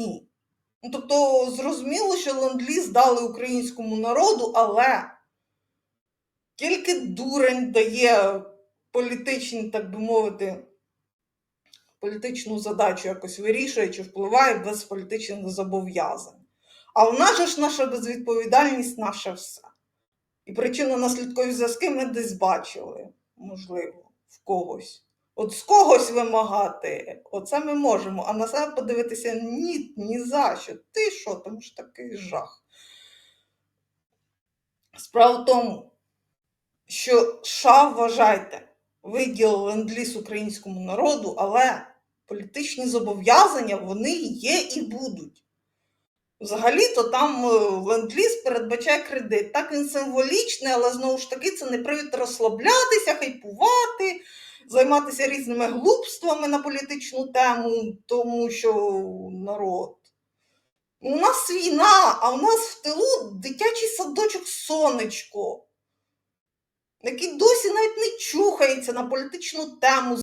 ні. Ну, тобто, зрозуміло, що ленд-ліз дали українському народу, але тільки дурень дає політичні, так би мовити, політичну задачу якось вирішує чи впливає без політичних зобов'язань. А в нас же ж наша безвідповідальність наше все. І причинно-наслідкові зв'язки ми десь бачили, можливо, в когось. От з когось вимагати, оце ми можемо, а на себе подивитися ні, ні за що. Ти що, там ж такий жах. Справа в тому, що США, вважайте, виділили ленд-ліз українському народу, але політичні зобов'язання вони є і будуть. Взагалі-то там ленд-ліз передбачає кредит. Так він символічний, але знову ж таки це не привід розслаблятися, хайпувати, займатися різними глупствами на політичну тему, тому що народ. У нас війна, а у нас в тилу дитячий садочок сонечко, який досі навіть не чухається на політичну тему.